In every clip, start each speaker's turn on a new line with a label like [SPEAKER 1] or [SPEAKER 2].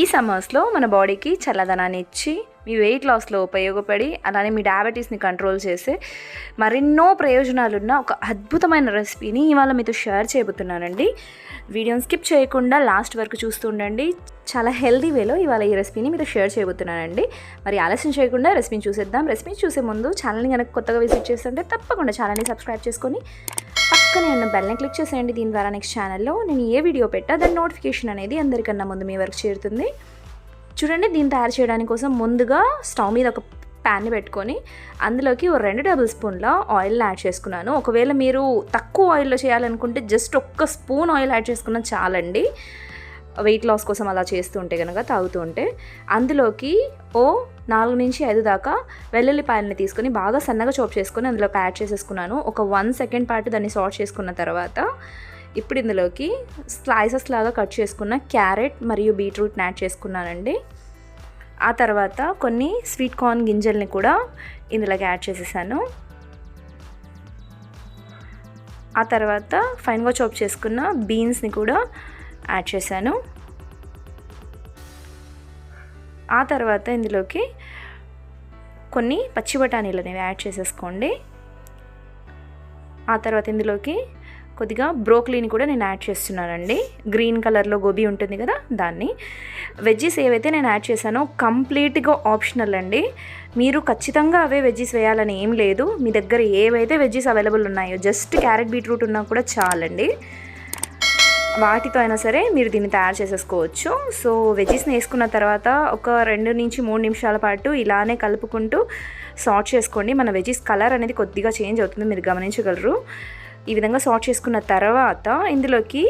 [SPEAKER 1] ఈ సమ్మర్స్లో మన బాడీకి చల్లదనాన్ని ఇచ్చి మీ వెయిట్ లాస్లో ఉపయోగపడి అలానే మీ డయాబెటీస్ని కంట్రోల్ చేసే మరెన్నో ప్రయోజనాలున్న ఒక అద్భుతమైన రెసిపీని ఇవాళ మీతో షేర్ చేయబోతున్నానండి. వీడియోని స్కిప్ చేయకుండా లాస్ట్ వరకు చూస్తూ ఉండండి. చాలా హెల్దీ వేలో ఇవాళ ఈ రెసిపీని మీతో షేర్ చేయబోతున్నానండి. మరి ఆలస్యం చేయకుండా రెసిపీని చూసేద్దాం. రెసిపీని చూసే ముందు ఛానల్ని కనుక కొత్తగా విజిట్ చేస్తుంటే తప్పకుండా ఛానల్ని సబ్స్క్రైబ్ చేసుకొని పక్కనే ఉన్న బెల్ని క్లిక్ చేసేయండి. దీని ద్వారా నెక్స్ట్ ఛానల్లో నేను ఏ వీడియో పెట్టా దాని నోటిఫికేషన్ అనేది అందరికన్నా ముందు మీ వరకు చేరుతుంది. చూడండి దీన్ని తయారు చేయడానికి కోసం ముందుగా స్టవ్ మీద ఒక ప్యాన్ని పెట్టుకొని అందులోకి ఒక రెండు టేబుల్ స్పూన్ల ఆయిల్ని యాడ్ చేసుకున్నాను. ఒకవేళ మీరు తక్కువ ఆయిల్లో చేయాలనుకుంటే జస్ట్ ఒక్క స్పూన్ ఆయిల్ యాడ్ చేసుకున్న చాలండి. వెయిట్ లాస్ కోసం అలా చేస్తూ ఉంటే కనుక తాగుతూ ఉంటే అందులోకి ఓ నాలుగు నుంచి ఐదు దాకా వెల్లుల్లిపాయలని తీసుకొని బాగా సన్నగా చోప్ చేసుకొని అందులోకి యాడ్ చేసేసుకున్నాను. ఒక వన్ సెకండ్ పాటు దాన్ని సాల్ట్ చేసుకున్న తర్వాత ఇప్పుడు ఇందులోకి స్లైసెస్ లాగా కట్ చేసుకున్న క్యారెట్ మరియు బీట్రూట్ని యాడ్ చేసుకున్నానండి. ఆ తర్వాత కొన్ని స్వీట్ కార్న్ గింజల్ని కూడా ఇందులోకి యాడ్ చేసేసాను. ఆ తర్వాత ఫైన్గా చాప్ చేసుకున్న బీన్స్ని కూడా యాడ్ చేశాను. ఆ తర్వాత ఇందులోకి కొన్ని పచ్చి బఠానీలు అనేవి యాడ్ చేసేసుకోండి. ఆ తర్వాత ఇందులోకి కొద్దిగా బ్రోక్లీని కూడా నేను యాడ్ చేస్తున్నానండి. గ్రీన్ కలర్లో గోబీ ఉంటుంది కదా దాన్ని. వెజ్జీస్ ఏవైతే నేను యాడ్ చేశానో కంప్లీట్గా ఆప్షనల్ అండి. మీరు ఖచ్చితంగా అవే వెజ్జీస్ వేయాలని ఏం లేదు. మీ దగ్గర ఏవైతే వెజ్జీస్ అవైలబుల్ ఉన్నాయో జస్ట్ క్యారెట్ బీట్రూట్ ఉన్నా కూడా చాలండి. వాటితో అయినా సరే మీరు దీన్ని తయారు చేసేసుకోవచ్చు. సో వెజ్జెస్ని వేసుకున్న తర్వాత ఒక రెండు నుంచి మూడు నిమిషాల పాటు ఇలానే కలుపుకుంటూ సార్ట్ చేసుకోండి. మన వెజ్జెస్ కలర్ అనేది కొద్దిగా చేంజ్ అవుతుంది మీరు గమనించగలరు. ఈ విధంగా సార్ట్ చేసుకున్న తర్వాత ఇందులోకి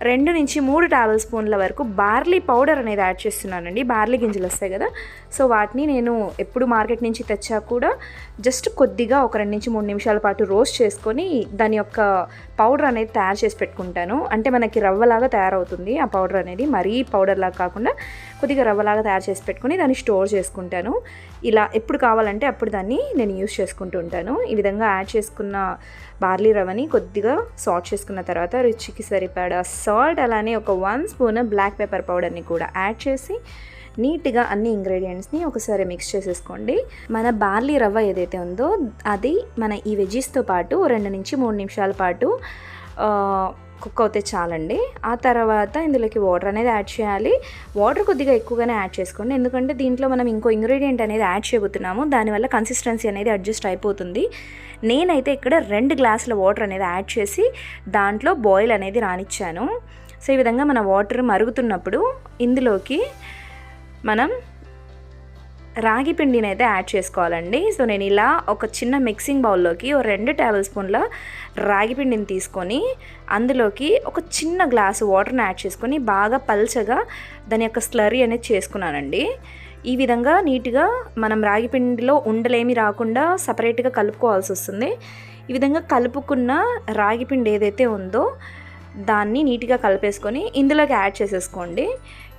[SPEAKER 1] రెండు నుంచి మూడు టేబుల్ స్పూన్ల వరకు బార్లీ పౌడర్ అనేది యాడ్ చేస్తున్నానండి. బార్లీ గింజలు వస్తాయి కదా. సో వాటిని నేను ఎప్పుడు మార్కెట్ నుంచి తెచ్చా కూడా జస్ట్ కొద్దిగా ఒక రెండు నుంచి మూడు నిమిషాల పాటు రోస్ట్ చేసుకొని దాని యొక్క పౌడర్ అనేది తయారు చేసి పెట్టుకుంటాను. అంటే మనకి రవ్వలాగా తయారవుతుంది. ఆ పౌడర్ అనేది మరీ పౌడర్లాగా కాకుండా కొద్దిగా రవ్వలాగా తయారు చేసి పెట్టుకొని దాన్ని స్టోర్ చేసుకుంటాను. ఇలా ఎప్పుడు కావాలంటే అప్పుడు దాన్ని నేను యూస్ చేసుకుంటూ ఉంటాను. ఈ విధంగా యాడ్ చేసుకున్న బార్లీ రవ్వని కొద్దిగా సాల్ట్ చేసుకున్న తర్వాత రుచికి సరిపడా సాల్ట్ అలానే ఒక వన్ స్పూన్ బ్లాక్ పెప్పర్ పౌడర్ని కూడా యాడ్ చేసి నీట్గా అన్ని ఇంగ్రీడియంట్స్ని ఒకసారి మిక్స్ చేసేసుకోండి. మన బార్లీ రవ్వ ఏదైతే ఉందో అది మన ఈ వెజీస్తో పాటు రెండు నుంచి మూడు నిమిషాల పాటు కుక్ అవుతే చాలండి. ఆ తర్వాత ఇందులోకి వాటర్ అనేది యాడ్ చేయాలి. వాటర్ కొద్దిగా ఎక్కువగానే యాడ్ చేసుకోండి. ఎందుకంటే దీంట్లో మనం ఇంకో ఇంగ్రీడియంట్ అనేది యాడ్ చేయబోతున్నాము. దానివల్ల కన్సిస్టెన్సీ అనేది అడ్జస్ట్ అయిపోతుంది. నేనైతే ఇక్కడ రెండు గ్లాసుల వాటర్ అనేది యాడ్ చేసి దాంట్లో బాయిల్ అనేది రానిచ్చాను. సో ఈ విధంగా మన వాటర్ మరుగుతున్నప్పుడు ఇందులోకి మనం రాగి పిండిని అయితే యాడ్ చేసుకోవాలండి. సో నేను ఇలా ఒక చిన్న మిక్సింగ్ బౌల్లోకి ఒక రెండు టేబుల్ స్పూన్ల రాగి పిండిని తీసుకొని అందులోకి ఒక చిన్న గ్లాసు వాటర్ని యాడ్ చేసుకొని బాగా పల్చగా దాని యొక్క స్లరీ అనేది చేసుకున్నానండి. ఈ విధంగా నీట్గా మనం రాగి పిండిలో ఉండలేమి రాకుండా సపరేట్గా కలుపుకోవాల్సి వస్తుంది. ఈ విధంగా కలుపుకున్న రాగి పిండి ఏదైతే ఉందో దాన్ని నీట్గా కలిపేసుకొని ఇందులోకి యాడ్ చేసేసుకోండి.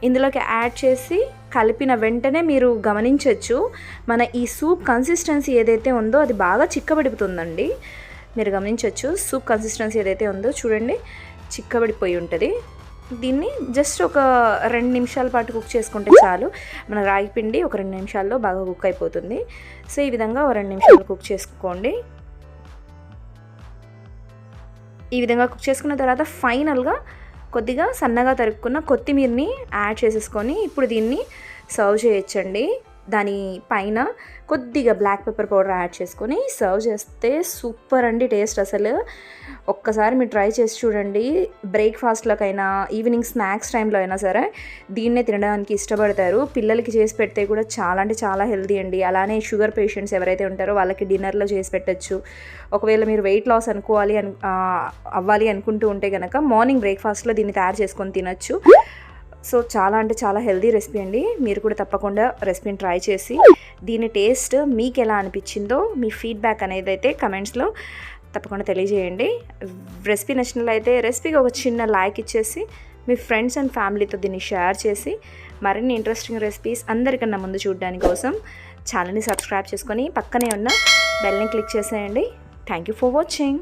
[SPEAKER 1] ఇందులోకి యాడ్ చేసి కలిపిన వెంటనే మీరు గమనించవచ్చు మన ఈ సూప్ కన్సిస్టెన్సీ ఏదైతే ఉందో అది బాగా చిక్కబడిపోతుందండి. మీరు గమనించవచ్చు సూప్ కన్సిస్టెన్సీ ఏదైతే ఉందో చూడండి చిక్కబడిపోయి ఉంటుంది. దీన్ని జస్ట్ ఒక రెండు నిమిషాల పాటు కుక్ చేసుకుంటే చాలు. మన రాగి పిండి ఒక రెండు నిమిషాల్లో బాగా కుక్ అయిపోతుంది. సో ఈ విధంగా ఒక రెండు నిమిషాలు కుక్ చేసుకోండి. ఈ విధంగా కుక్ చేసుకున్న తర్వాత ఫైనల్గా కొద్దిగా సన్నగా తరుక్కున్న కొత్తిమీరని యాడ్ చేసేసుకొని ఇప్పుడు దీన్ని సర్వ్ చేయొచ్చండి. దాని పైన కొద్దిగా బ్లాక్ పెప్పర్ పౌడర్ యాడ్ చేసుకొని సర్వ్ చేస్తే సూపర్ అండి టేస్ట్ అసలు. ఒక్కసారి మీరు ట్రై చేసి చూడండి. బ్రేక్ఫాస్ట్లకైనా ఈవినింగ్ స్నాక్స్ టైంలో అయినా సరే దీన్నే తినడానికి ఇష్టపడతారు. పిల్లలకి చేసి పెడితే కూడా చాలా అంటే చాలా హెల్తీ అండి. అలానే షుగర్ పేషెంట్స్ ఎవరైతే ఉంటారో వాళ్ళకి డిన్నర్లో చేసి పెట్టచ్చు. ఒకవేళ మీరు వెయిట్ లాస్ అనుకోవాలి అను అవ్వాలి అనుకుంటూ ఉంటే కనుక మార్నింగ్ బ్రేక్ఫాస్ట్లో దీన్ని తయారు చేసుకొని తినచ్చు. సో చాలా అంటే చాలా హెల్దీ రెసిపీ అండి. మీరు కూడా తప్పకుండా రెసిపీని ట్రై చేసి దీని టేస్ట్ మీకు ఎలా అనిపించిందో మీ ఫీడ్బ్యాక్ అనేది అయితే కమెంట్స్లో తప్పకుండా తెలియజేయండి. రెసిపీ నచ్చినట్లయితే రెసిపీకి ఒక చిన్న లైక్ ఇచ్చేసి మీ ఫ్రెండ్స్ అండ్ ఫ్యామిలీతో దీన్ని షేర్ చేసి మరిన్ని ఇంట్రెస్టింగ్ రెసిపీస్ అందరికన్నా ముందు చూడడానికి కోసం ఛానల్ని సబ్స్క్రైబ్ చేసుకొని పక్కనే ఉన్న బెల్ని క్లిక్ చేసేయండి. Thank you for watching.